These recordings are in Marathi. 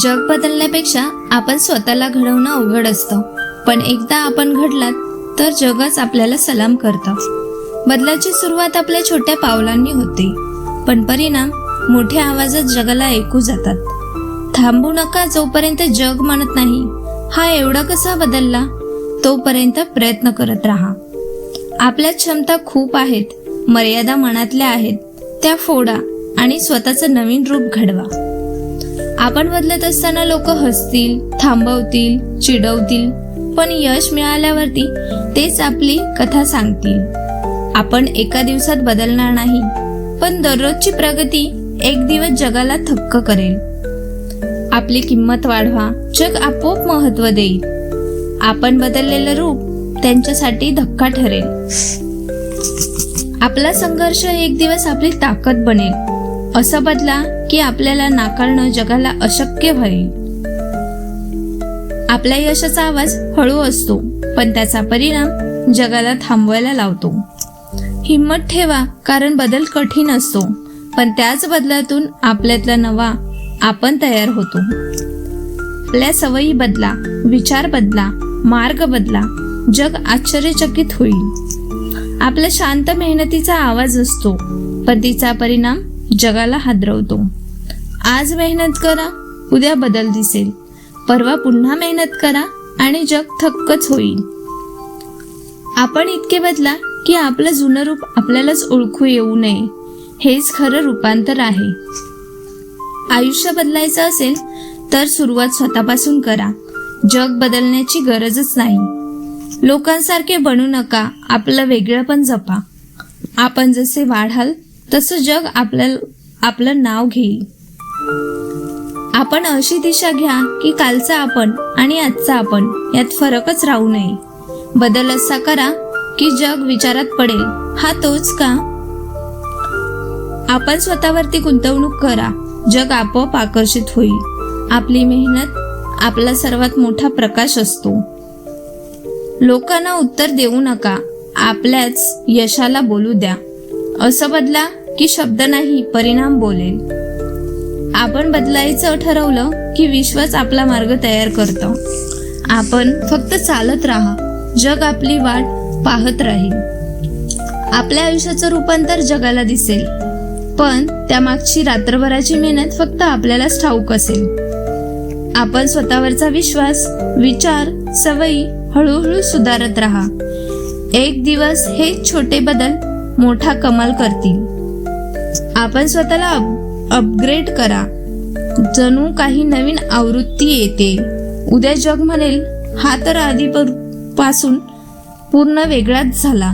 जग बदलण्यापेक्षा आपण स्वतःला घडवणं अवघड असतं. पण एकदा आपण घडलात तर जगच आपल्याला सलाम करतं. बदलाची सुरुवात आपल्या छोट्या पावलांनी होते. पण परिणाम मोठ्या आवाजात जगाला ऐकू जातात. थांबू नका जोपर्यंत जग म्हणत नाही. हा एवढा कसा बदलला? तोपर्यंत प्रयत्न करत राहा. आपल्या क्षमता खूप आहेत मर्यादा मनातल्या आहेत. त्या फोडा आणि स्वतःचं नवीन रूप घडवा. आपण बदलत असताना लोक हसतील थांबवतील चिडवतील. पण यश मिळाल्यावरती तेच आपली कथा सांगतील. आपण एका दिवसात बदलणार नाही पण दररोजची प्रगती एक दिवस जगाला थक्क करेल. आपली किंमत वाढवा जग आपोआप महत्त्व देईल. आपण बदललेलं रूप त्यांच्यासाठी धक्का ठरेल. आपला संघर्ष एक दिवस आपली ताकद बनेल. असा बदला की आपल्याला नाकारणं जगाला अशक्य होईल. आपल्या यशाचा आवाज हळू असतो पण त्याचा परिणाम जगाला थांबवायला लावतो. हिंमत ठेवा कारण बदल कठीण असतो पण त्याच बदलातून आपल्यातला नवा आपण तयार होतो. आपल्या सवयी बदला विचार बदला मार्ग बदला जग आश्चर्यचकित होईल. आपला शांत मेहनतीचा आवाज असतो पण तिचा परिणाम जगाला हादरवतो. आज मेहनत करा उद्या बदल दिसेल. परवा पुन्हा मेहनत करा आणि जग थक्कच होईल. आपण इतके बदला की आपलं जुनं रूप आपल्यालाच ओळखू येऊ नये. हेच खरं रूपांतर आहे. आयुष्य बदलायचं असेल तर सुरुवात स्वतःपासून करा. जग बदलण्याची गरजच नाही. लोकांसारखे बनू नका आपलं वेगळं पण जपा. आपण जसे वाढाल तसं जग आपल्याला आपलं नाव घेईल. आपण अशी दिशा घ्या की कालचा आपण आणि आजचा आपण यात फरकच राहू नये. बदल असा करा की जग विचारात पडेल. हा तोच का? आपण स्वतःवरती गुंतवणूक करा. जग आपोआप आकर्षित होईल. आपली मेहनत आपला सर्वात मोठा प्रकाश असतो. लोकांना उत्तर देऊ नका. आपल्याच यशाला बोलू द्या. असं बदला की शब्द नाही परिणाम बोलेल. आपण बदलायचं ठरवलं की विश्वच आपला मार्ग तयार करतो. आपण फक्त चालत राहा जग आपली वाट पाहत राहील. आपल्या आयुष्याचं रूपांतर जगाला दिसेल पण त्यामागची रात्रभराची मेहनत फक्त आपल्यालाच ठाऊक असेल. आपण स्वतःवरचा विश्वास विचार सवयी हळूहळू सुधारत राहा. एक दिवस हे छोटे बदल मोठा कमाल करतील. आपण स्वतःला अप अपग्रेड करा. जणू काही नवीन आवृत्ती येते. उद्या जग म्हणेल हा तर आधी पासून पूर्ण वेगळाच झाला.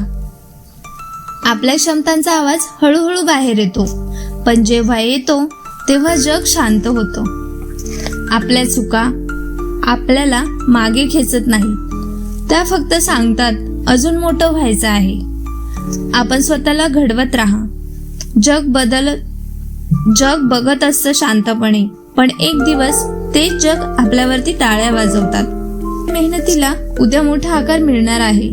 आपल्या क्षमतांचा आवाज हळूहळू बाहेर येतो. पण जेव्हा येतो तेव्हा जग शांत होतं. आपल्या चुका आपल्याला मागे खेचत नाही. त्या फक्त सांगतात अजून मोठं व्हायचं आहे. आपण स्वतःला घडवत राहा. जग बदल जग बघत असतं शांतपणे पण एक दिवस तेच जग आपल्यावरती टाळ्या वाजवतात. मेहनतीला उद्या मोठा आकार मिळणार आहे.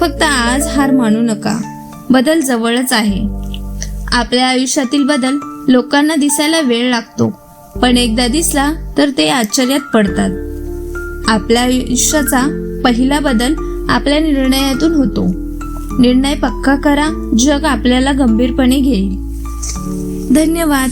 फक्त आज हार मानू नका. बदल जवळच आहे. आपल्या आयुष्यातील बदल लोकांना दिसायला वेळ लागतो. पण एकदा दिसला तर ते आश्चर्यात पडतात. आपल्या आयुष्याचा पहिला बदल आपल्या निर्णयातून होतो. निर्णय पक्का करा जग आपल्याला गंभीरपणे घेईल. धन्यवाद.